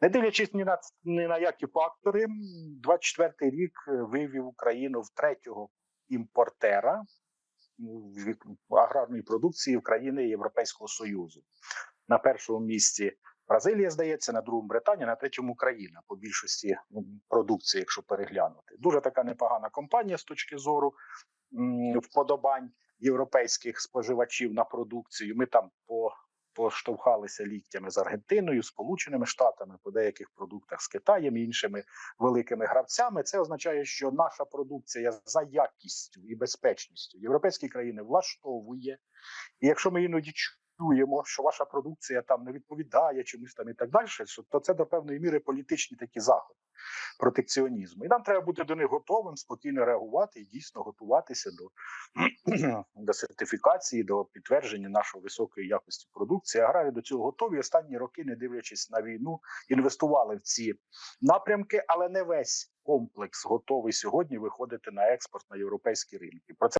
Не дивлячись ні на ні на які фактори, 24-й рік вивів Україну в третього імпортера аграрної продукції в країни Європейського Союзу. На першому місці Бразилія, здається, на другому Британія, на третьому Україна по більшості продукції, якщо переглянути. Дуже така непогана компанія з точки зору вподобань європейських споживачів на продукцію. Ми там по поштовхалися ліктями з Аргентиною, Сполученими Штатами по деяких продуктах з Китаєм і іншими великими гравцями. Це означає, що наша продукція за якістю і безпечністю європейські країни влаштовує. І якщо ми іноді чуємо, що ваша продукція там не відповідає чомусь там і так далі, то це до певної міри політичні такі заходи протекціонізму. І нам треба бути до них готовим, спокійно реагувати і дійсно готуватися до, до сертифікації, до підтвердження нашої високої якості продукції. Аграрії до цього готові. Останні роки, не дивлячись на війну, інвестували в ці напрямки, але не весь комплекс готовий сьогодні виходити на експорт на європейські ринки. Про це